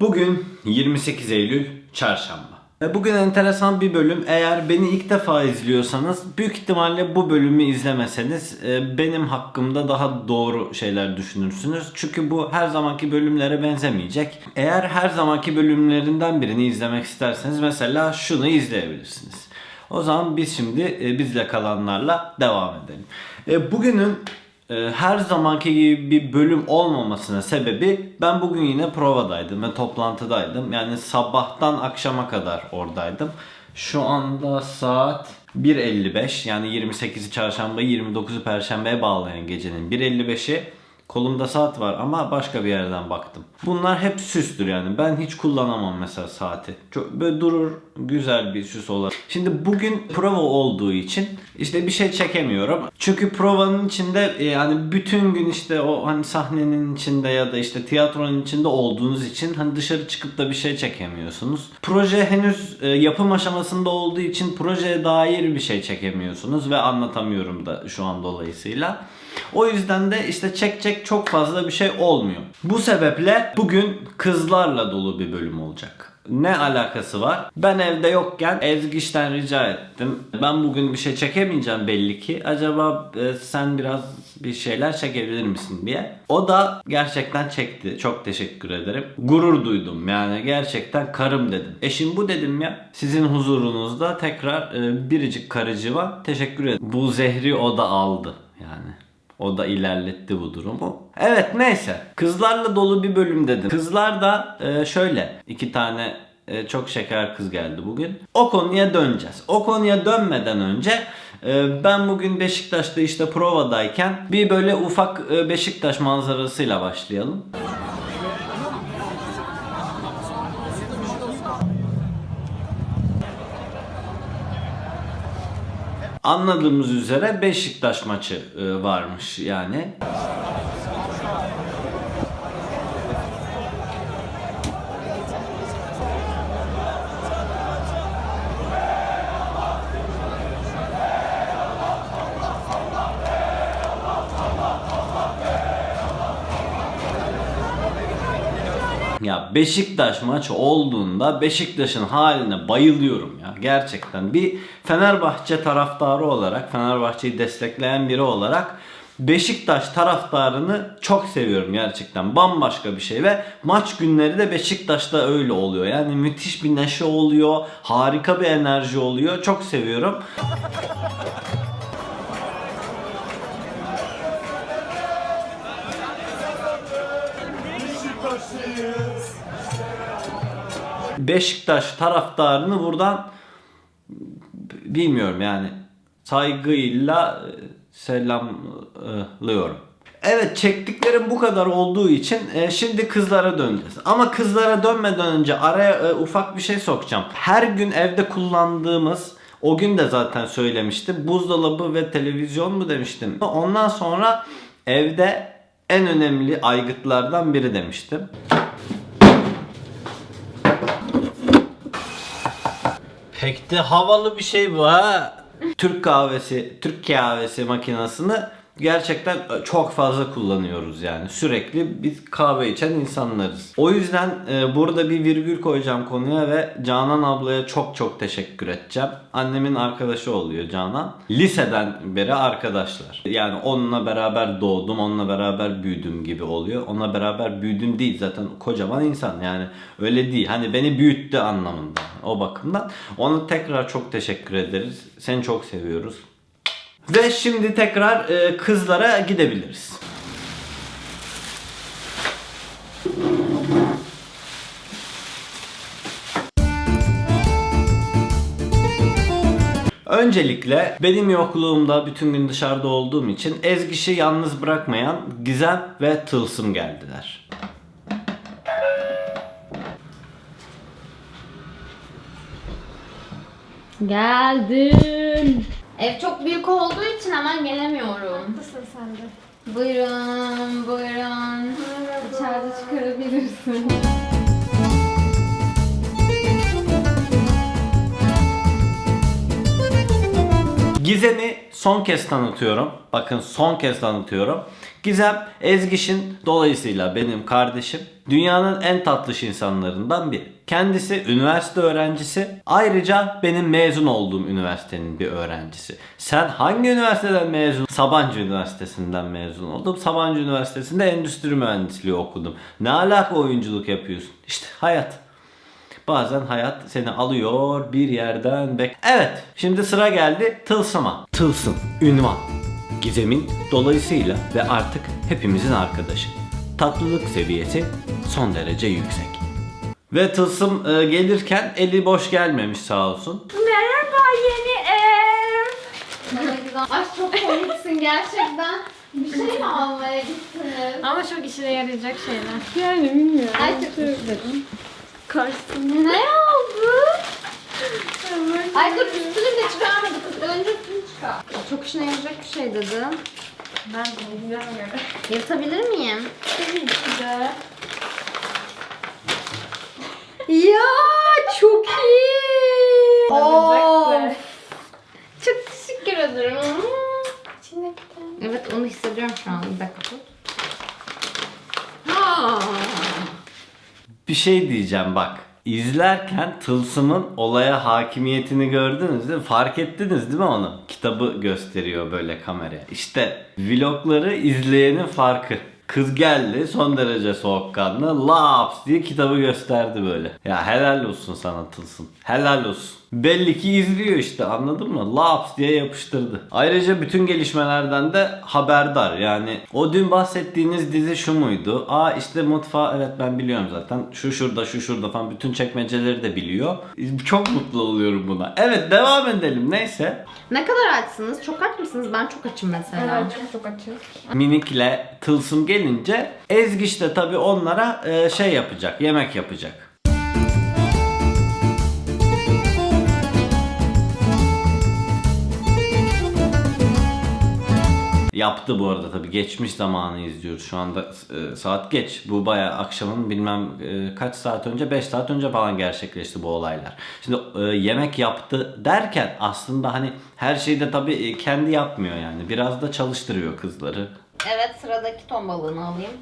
Bugün 28 Eylül Çarşamba. E, Bugün enteresan bir bölüm. Eğer beni ilk defa izliyorsanız büyük ihtimalle bu bölümü izlemeseniz e, benim hakkımda daha doğru şeyler düşünürsünüz. Çünkü bu her zamanki bölümlere benzemeyecek. Eğer her zamanki bölümlerinden birini izlemek isterseniz mesela şunu izleyebilirsiniz. O zaman biz şimdi e, bizle kalanlarla devam edelim. Bugünün her zamanki gibi bir bölüm olmamasının sebebi ben bugün yine provadaydım ve toplantıdaydım. Yani sabahtan akşama kadar oradaydım. Şu anda saat 1.55 yani 28'i çarşamba 29'u perşembeye bağlayan gecenin 1.55'i. Kolumda saat var ama başka bir yerden baktım. Bunlar hep süstür yani. Ben hiç kullanamam mesela saati. Çok böyle durur güzel bir süs olarak. Şimdi bugün prova olduğu için işte bir şey çekemiyorum. Çünkü provanın içinde e, yani bütün gün işte o hani sahnenin içinde ya da işte tiyatronun içinde olduğunuz için hani dışarı çıkıp da bir şey çekemiyorsunuz. Proje henüz e, yapım aşamasında olduğu için projeye dair bir şey çekemiyorsunuz ve anlatamıyorum da şu an dolayısıyla. O yüzden de işte çekecek çok fazla bir şey olmuyor. Bu sebeple bugün kızlarla dolu bir bölüm olacak. Ne alakası var? Ben evde yokken Ezgiç'ten rica ettim. Ben bugün bir şey çekemeyeceğim belli ki. Acaba e, sen biraz bir şeyler çekebilir misin diye. O da gerçekten çekti. Çok teşekkür ederim. Gurur duydum. Yani gerçekten karım dedim. Eşim bu dedim ya. Sizin huzurunuzda tekrar e, biricik karıcıma teşekkür ederim. Bu zehri o da aldı yani. O da ilerletti bu durumu. Evet neyse. Kızlarla dolu bir bölüm dedim. Kızlar da e, şöyle. iki tane e, çok şeker kız geldi bugün. O konuya döneceğiz. O konuya dönmeden önce e, ben bugün Beşiktaş'ta işte provadayken bir böyle ufak e, Beşiktaş manzarasıyla başlayalım. Anladığımız üzere Beşiktaş maçı e, varmış yani. Ya Beşiktaş maçı olduğunda Beşiktaş'ın haline bayılıyorum ya gerçekten. Bir Fenerbahçe taraftarı olarak, Fenerbahçe'yi destekleyen biri olarak Beşiktaş taraftarını çok seviyorum gerçekten. Bambaşka bir şey ve maç günleri de Beşiktaş'ta öyle oluyor. Yani müthiş bir neşe oluyor, harika bir enerji oluyor. Çok seviyorum. Beşiktaş taraftarını buradan bilmiyorum yani saygıyla e, selamlıyorum. Evet çektiklerim bu kadar olduğu için e, şimdi kızlara döneceğiz. Ama kızlara dönmeden önce araya e, ufak bir şey sokacağım. Her gün evde kullandığımız o gün de zaten söylemiştim. Buzdolabı ve televizyon mu demiştim. Ondan sonra evde en önemli aygıtlardan biri demiştim. Pek de havalı bir şey bu ha. Türk kahvesi, Türk kahvesi makinesini gerçekten çok fazla kullanıyoruz yani. Sürekli biz kahve içen insanlarız. O yüzden e, burada bir virgül koyacağım konuya ve Canan ablaya çok çok teşekkür edeceğim. Annemin arkadaşı oluyor Canan. Liseden beri arkadaşlar. Yani onunla beraber doğdum, onunla beraber büyüdüm gibi oluyor. Onunla beraber büyüdüm değil zaten kocaman insan yani öyle değil. Hani beni büyüttü anlamında o bakımdan. Ona tekrar çok teşekkür ederiz. Seni çok seviyoruz. Ve şimdi tekrar e, kızlara gidebiliriz. Öncelikle benim yokluğumda bütün gün dışarıda olduğum için Ezgiş'i yalnız bırakmayan Gizem ve Tılsım geldiler. Geldim. Ev çok büyük olduğu için hemen gelemiyorum. Nasıl sen de? Buyurun, buyurun. İçeride çıkarabilirsin. Gizem'i son kez tanıtıyorum. Bakın son kez tanıtıyorum. Gizem Ezgiş'in dolayısıyla benim kardeşim. Dünyanın en tatlış insanlarından biri. Kendisi üniversite öğrencisi. Ayrıca benim mezun olduğum üniversitenin bir öğrencisi. Sen hangi üniversiteden mezun? Sabancı Üniversitesi'nden mezun oldum. Sabancı Üniversitesi'nde endüstri mühendisliği okudum. Ne alaka oyunculuk yapıyorsun? İşte hayat. Bazen hayat seni alıyor bir yerden bek. Evet, şimdi sıra geldi tılsıma. Tılsım, ünvan. Gizemin dolayısıyla ve artık hepimizin arkadaşı. Tatlılık seviyesi son derece yüksek. Ve tılsım e, gelirken eli boş gelmemiş sağ olsun. Merhaba yeni ev. Ne güzel. Ay çok komiksin gerçekten. Bir şey mi almaya gittiniz? Ama çok işine yarayacak şeyler. Yani bilmiyorum. Ay çok istedim. Karşısında. Ne oldu? Ay dur üstünü de çıkarmadık. Önce üstünü çıkar. Çok işine yarayacak bir şey dedim. Ben de bilmiyorum. Yırtabilir miyim? Tabii ki de. Ya çok iyi. Of. Çok teşekkür ederim. İçinde. Evet onu hissediyorum şu an. Bir dakika tut. Bir şey diyeceğim bak. İzlerken Tılsım'ın olaya hakimiyetini gördünüz değil mi? Fark ettiniz değil mi onu? Kitabı gösteriyor böyle kameraya. İşte vlogları izleyenin farkı. Kız geldi son derece soğukkanlı laps diye kitabı gösterdi böyle. Ya helal olsun sana Tılsım. Helal olsun. Belli ki izliyor işte anladın mı? Laps diye yapıştırdı. Ayrıca bütün gelişmelerden de haberdar. Yani o dün bahsettiğiniz dizi şu muydu? Aa işte mutfağı evet ben biliyorum zaten. Şu şurada şu şurada falan bütün çekmeceleri de biliyor. Çok mutlu oluyorum buna. Evet devam edelim neyse. Ne kadar açsınız? Çok aç mısınız? Ben çok açım mesela. Evet çok çok açız. Minikle tılsım gelince Ezgiç de tabii onlara e, şey yapacak, yemek yapacak. Yaptı bu arada tabii geçmiş zamanı izliyoruz şu anda e, saat geç bu bayağı akşamın bilmem e, kaç saat önce 5 saat önce falan gerçekleşti bu olaylar. Şimdi e, yemek yaptı derken aslında hani her şeyi de tabii e, kendi yapmıyor yani biraz da çalıştırıyor kızları Evet sıradaki ton balığını alayım.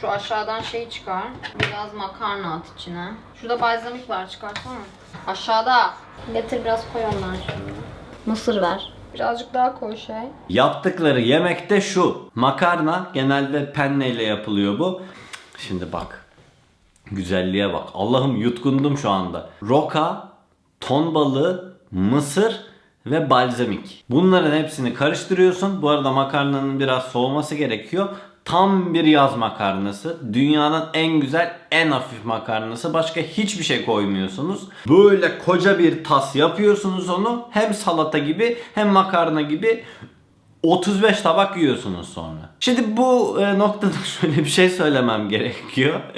Şu aşağıdan şey çıkar. Biraz makarna at içine. Şurada balzamik var çıkarsana. Aşağıda. Getir biraz koy ondan şimdi. Mısır ver. Birazcık daha koy şey. Yaptıkları yemekte şu. Makarna genelde penneyle yapılıyor bu. Şimdi bak. Güzelliğe bak. Allah'ım yutkundum şu anda. Roka, ton balığı, mısır ve balzamik. Bunların hepsini karıştırıyorsun. Bu arada makarnanın biraz soğuması gerekiyor. Tam bir yaz makarnası. Dünyanın en güzel, en hafif makarnası. Başka hiçbir şey koymuyorsunuz. Böyle koca bir tas yapıyorsunuz onu. Hem salata gibi hem makarna gibi 35 tabak yiyorsunuz sonra. Şimdi bu e, noktada şöyle bir şey söylemem gerekiyor.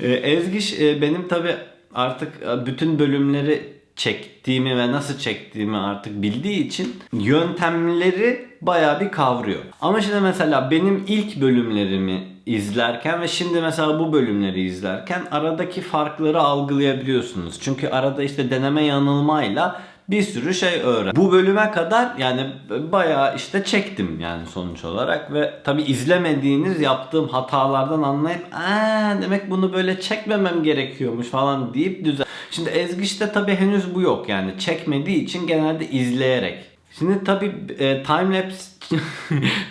E, Ezgiş e, benim tabi artık e, bütün bölümleri çektiğimi ve nasıl çektiğimi artık bildiği için yöntemleri bayağı bir kavruyor. Ama şimdi mesela benim ilk bölümlerimi izlerken ve şimdi mesela bu bölümleri izlerken aradaki farkları algılayabiliyorsunuz. Çünkü arada işte deneme yanılmayla bir sürü şey öğren. Bu bölüme kadar yani bayağı işte çektim yani sonuç olarak ve tabi izlemediğiniz yaptığım hatalardan anlayıp aa demek bunu böyle çekmemem gerekiyormuş falan deyip düzen. Şimdi Ezgiç'te tabi henüz bu yok yani çekmediği için genelde izleyerek. Şimdi tabi e, timelapse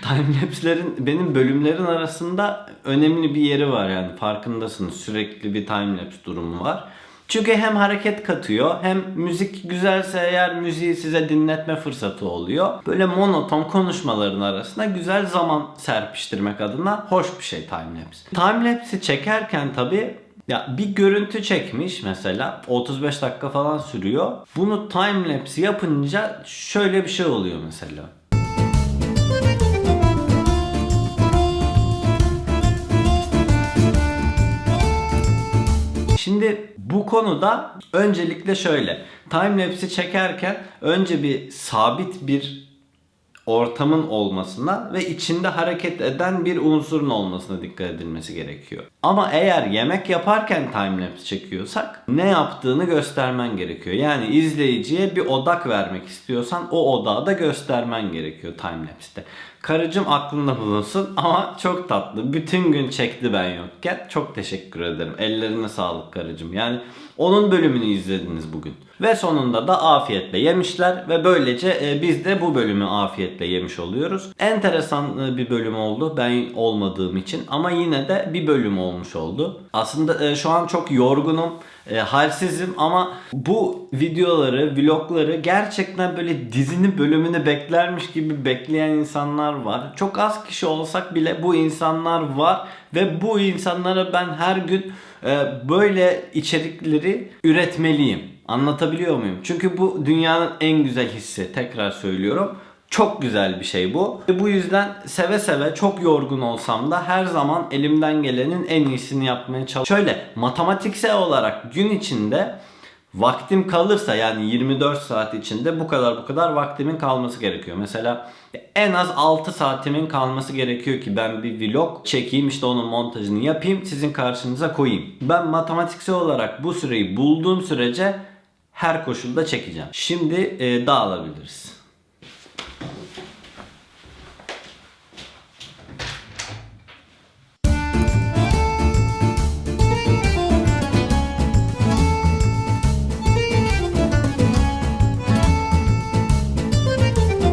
timelapse'lerin benim bölümlerin arasında önemli bir yeri var yani farkındasınız sürekli bir timelapse durumu var. Çünkü hem hareket katıyor hem müzik güzelse eğer müziği size dinletme fırsatı oluyor. Böyle monoton konuşmaların arasında güzel zaman serpiştirmek adına hoş bir şey timelapse. Timelapse'i çekerken tabi ya bir görüntü çekmiş mesela 35 dakika falan sürüyor. Bunu timelapse yapınca şöyle bir şey oluyor mesela. Şimdi bu konuda öncelikle şöyle. Timelapse'i çekerken önce bir sabit bir ortamın olmasına ve içinde hareket eden bir unsurun olmasına dikkat edilmesi gerekiyor. Ama eğer yemek yaparken timelapse çekiyorsak ne yaptığını göstermen gerekiyor. Yani izleyiciye bir odak vermek istiyorsan o odağı da göstermen gerekiyor timelapse'te. Karıcığım aklında bulunsun ama çok tatlı. Bütün gün çekti ben yokken. Çok teşekkür ederim. Ellerine sağlık karıcığım. Yani onun bölümünü izlediniz bugün. Ve sonunda da afiyetle yemişler ve böylece e, biz de bu bölümü afiyetle yemiş oluyoruz. Enteresan e, bir bölüm oldu ben olmadığım için ama yine de bir bölüm olmuş oldu. Aslında e, şu an çok yorgunum. E, halsizim ama bu videoları, vlogları gerçekten böyle dizinin bölümünü beklermiş gibi bekleyen insanlar var. Çok az kişi olsak bile bu insanlar var ve bu insanlara ben her gün e, böyle içerikleri üretmeliyim. Anlatabiliyor muyum? Çünkü bu dünyanın en güzel hissi. Tekrar söylüyorum. Çok güzel bir şey bu. Ve bu yüzden seve seve çok yorgun olsam da her zaman elimden gelenin en iyisini yapmaya çalışıyorum. Şöyle matematiksel olarak gün içinde vaktim kalırsa yani 24 saat içinde bu kadar bu kadar vaktimin kalması gerekiyor. Mesela en az 6 saatimin kalması gerekiyor ki ben bir vlog çekeyim işte onun montajını yapayım sizin karşınıza koyayım. Ben matematiksel olarak bu süreyi bulduğum sürece her koşulda çekeceğim. Şimdi e, dağılabiliriz.